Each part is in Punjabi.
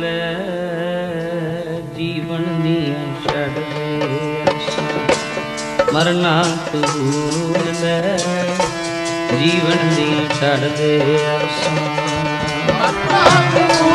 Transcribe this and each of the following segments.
ਲੈ ਜੀਵਨ ਦੀਆਂ ਛੜਦੇ ਮਰਨਾ ਤੂੰ ਲੈ ਜੀਵਨ ਦੀਆਂ ਛੜਦੇ ਆਸਾਂ ਮਰਨਾ ਤੂੰ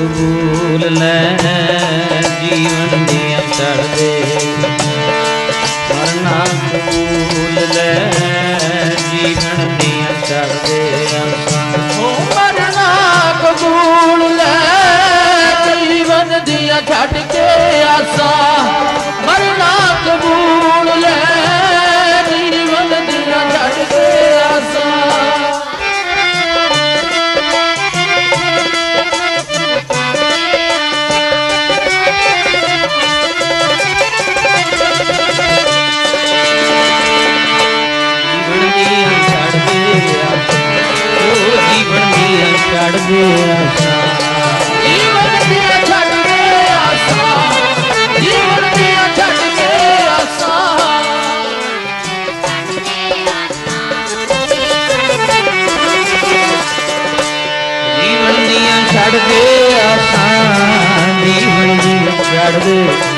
the ਦੇ ਆਸਾ ਜੀਵਨ ਦੀਆਂ ਛੱਡ ਦੇ ਆਸਾਂ ਜੀਵਨ ਦੀਆਂ ਛੱਡ ਦੇ ਆਸਾ ਜੀਵਨ ਦੀਆਂ ਛੱਡ ਦੇ ਜੀਵਨ ਦੀਆਂ ਛੱਡ ਦੇ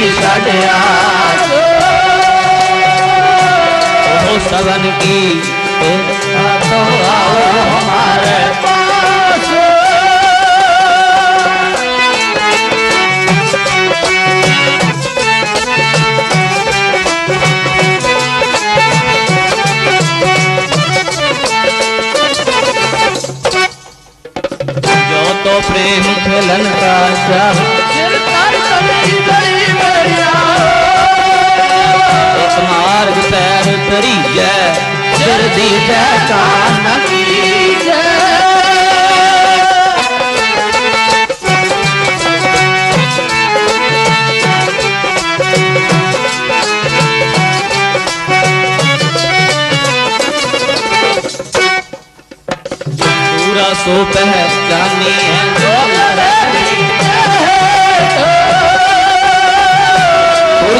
ਛੱਡਿਆ ਉਹ ਸਵਨ ਕੀ ਇਰਸ਼ਾ जो तो प्रेम खेलन का चाहता पूरा सो पहचानी है जो लड़ी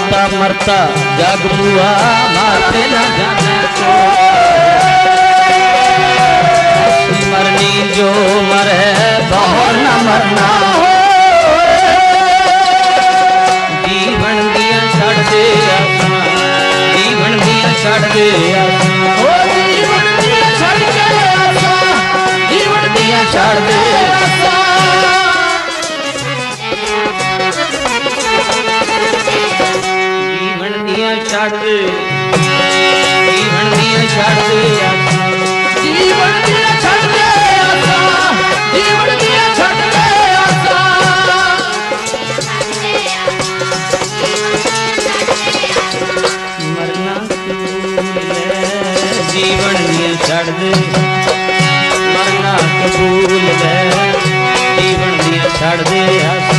ਮਰਤਾ ਮਰਤਾ ਜਗ ਬੂਆ ਮਾਤੇ ਨਾ ਜਾਣੇ ਸੋ ਮਰਨੀ ਜੋ ਮਰੇ ਬਹੁ ਨਾ ਮਰਨਾ ਜੀਵਨ ਦੀਆਂ ਛੱਡ ਦੇ ਆਪਣਾ ਜੀਵਨ ਦੀਆਂ ਛੱਡ ਦੇ ਜੀਵਨ ਛੱਡ ਦੇ ਮਰਨਾ ਕਬੂਲ ਲੈ ਜੀਵਨ ਨਹੀਂ ਛੱਡਦੇ ਹੱਸ